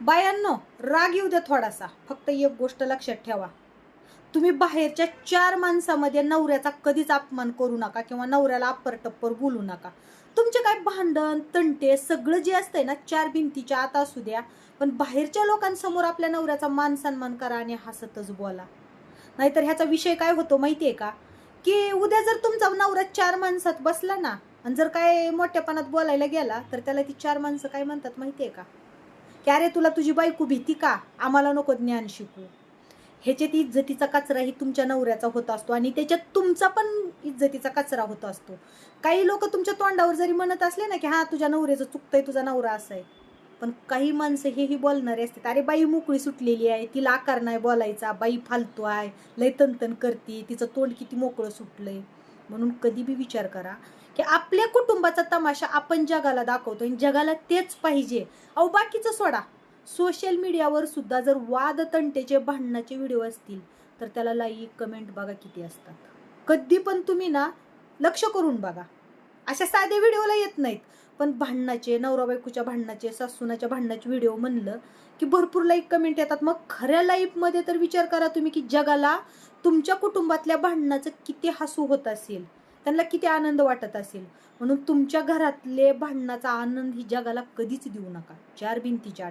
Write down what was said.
बायांनो राग येऊ द्या थोडासा. फक्त एक गोष्ट लक्षात ठेवा. तुम्ही बाहेरच्या चार माणसामध्ये नवऱ्याचा कधीच अपमान करू नका किंवा नवऱ्याला अप्पर टप्पर बोलू नका. तुमचे काय भांडण तंटे सगळं जे असतंय ना चार भिंतीच्या आत असू द्या पण बाहेरच्या लोकांसमोर आपल्या नवऱ्याचा मान सन्मान करा आणि हसतच बोला. नाहीतर ह्याचा विषय काय होतो माहितीये का? की उद्या जर तुमचा नवरा चार माणसात बसला ना आणि जर काय मोठ्यापणात बोलायला गेला तर त्याला ती चार माणसं काय म्हणतात माहितीये का? क्या अरे तुला तुझी बायको भीती का? आम्हाला नको ज्ञान शिकू. ह्याच्यात इज्जतीचा कचरा ही तुमच्या नवऱ्याचा होत असतो आणि त्याच्यात तुमचा पण इज्जतीचा कचरा होत असतो. काही लोक तुमच्या तोंडावर जरी म्हणत असले ना की हा तुझ्या नवऱ्याचं चुकतंय तुझा नवरा असा आहे. पण काही माणसं हेही बोलणारे असतात. अरे बाई मोकळी सुटलेली आहे तिला आकार नाही बोलायचा बाई फालतू आहे लय तनतन करते तिचं तोंड किती मोकळं सुटलंय. म्हणून कधी बी विचार करा. की आपल्या कुटुंबाचा तमाशा आपण जगाला दाखवतो आणि जगाला तेच पाहिजे. अहो बाकीचं सोडा. सोशल मीडियावर सुद्धा जर वाद तंटेचे भांडणाचे व्हिडिओ असतील तर त्याला लाईक कमेंट बघा किती असतात. कधी पण तुम्ही ना लक्ष करून बघा. अशा साध्या व्हिडिओला येत नाहीत. पण भांडणाचे नवरा बायकोच्या भांडणाचे सासूनाच्या भांडणाचे व्हिडिओ म्हणलं की भरपूर लाईक कमेंट येतात. मग खऱ्या लाईफमध्ये तर विचार करा तुम्ही की जगाला तुमच्या कुटुंबातल्या भांडणाचं किती हसू होत असेल. त्यांना किती आनंद वाटत असेल? म्हणून तुमच्या घरातले भांडणाचा आनंद ही जगाला कधीच देऊ नका. चार भिंतीच्या